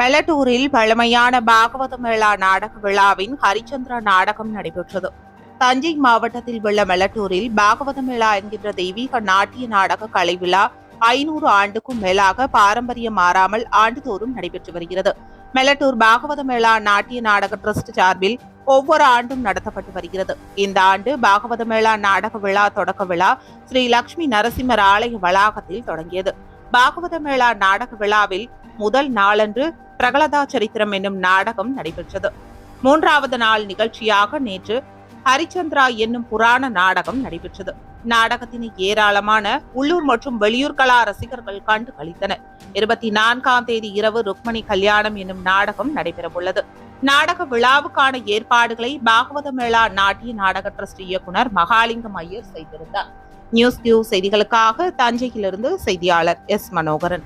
மெலட்டூரில் பழமையான பாகவத மேளா நாடக விழாவின் ஹரிச்சந்திரா நாடகம் நடைபெற்றது. தஞ்சை மாவட்டத்தில் உள்ள மெலட்டூரில் பாகவத மேளா என்கின்ற தெய்வீக நாட்டிய நாடக கலை விழா ஐநூறு ஆண்டுக்கும் மேலாக பாரம்பரியம் மாறாமல் ஆண்டுதோறும் நடைபெற்று வருகிறது. மெலட்டூர் பாகவத மேளா நாட்டிய நாடக டிரஸ்ட் சார்பில் ஒவ்வொரு ஆண்டும் நடத்தப்பட்டு வருகிறது. இந்த ஆண்டு பாகவத மேளா நாடக விழா தொடக்க விழா ஸ்ரீ லட்சுமி நரசிம்மர் ஆலய வளாகத்தில் தொடங்கியது. பாகவத மேளா நாடக விழாவில் முதல் நாளன்று பிரகலதா சரித்திரம் என்னும் நாடகம் நடைபெற்றது. மூன்றாவது நாள் நிகழ்ச்சியாக நேற்று ஹரிச்சந்திரா என்னும் புராண நாடகம் நடைபெற்றது. நாடகத்தினை ஏராளமான உள்ளூர் மற்றும் வெளியூர் கலா ரசிகர்கள் கண்டு கழித்தனர் இருபத்தி நான்காம் தேதி இரவு ருக்மணி கல்யாணம் என்னும் நாடகம் நடைபெறவுள்ளது. நாடக விழாவுக்கான ஏற்பாடுகளை பாகவத மேளா நாட்டிய நாடக டிரஸ்ட் இயக்குனர் மகாலிங்கம் ஐயர் செய்திருந்தார். நியூஸ் கியூ செய்திகளுக்காக தஞ்சையிலிருந்து செய்தியாளர் எஸ் மனோகரன்.